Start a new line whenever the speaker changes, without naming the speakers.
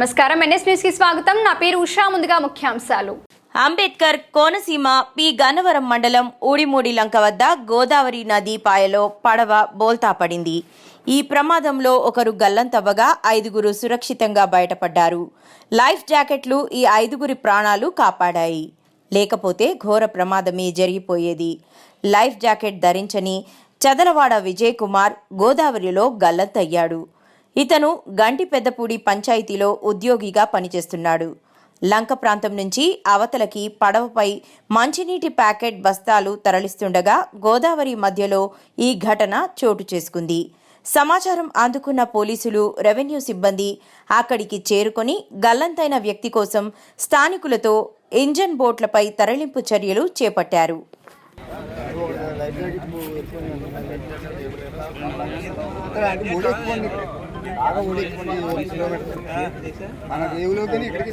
నమస్కారం. ఎన్ఎస్ న్యూస్కి స్వాగతం. నా పేరు ఉషా. ముందుగా ముఖ్యాంశాలు.
అంబేద్కర్ కోనసీమ పి. గన్నవరం మండలం ఊడిమూడి లంక వద్ద గోదావరి నదీ పాయలో పడవ బోల్తా పడింది. ఈ ప్రమాదంలో ఒకరు గల్లంతవ్వగా ఐదుగురు సురక్షితంగా బయటపడ్డారు. లైఫ్ జాకెట్లు ఈ ఐదుగురి ప్రాణాలు కాపాడాయి. లేకపోతే ఘోర ప్రమాదమే జరిగిపోయేది. లైఫ్ జాకెట్ ధరించని చదలవాడ విజయ్ కుమార్ గోదావరిలో గల్లంతయ్యాడు. ఇతను గంటి పెద్దపూడి పంచాయతీలో ఉద్యోగిగా పనిచేస్తున్నాడు. లంక ప్రాంతం నుంచి అవతలకి పడవపై మంచినీటి ప్యాకెట్ బస్తాలు తరలిస్తుండగా గోదావరి మధ్యలో ఈ ఘటన చోటు చేసుకుంది. సమాచారం అందుకున్న పోలీసులు రెవెన్యూ సిబ్బంది అక్కడికి చేరుకొని గల్లంతైన వ్యక్తి కోసం స్థానికులతో ఇంజన్ బోట్లపై తరలింపు చర్యలు చేపట్టారు.
అంటే మూడు బాగా ఎక్కువ కిలోమీటర్ మన రేవులోకి ఇక్కడికి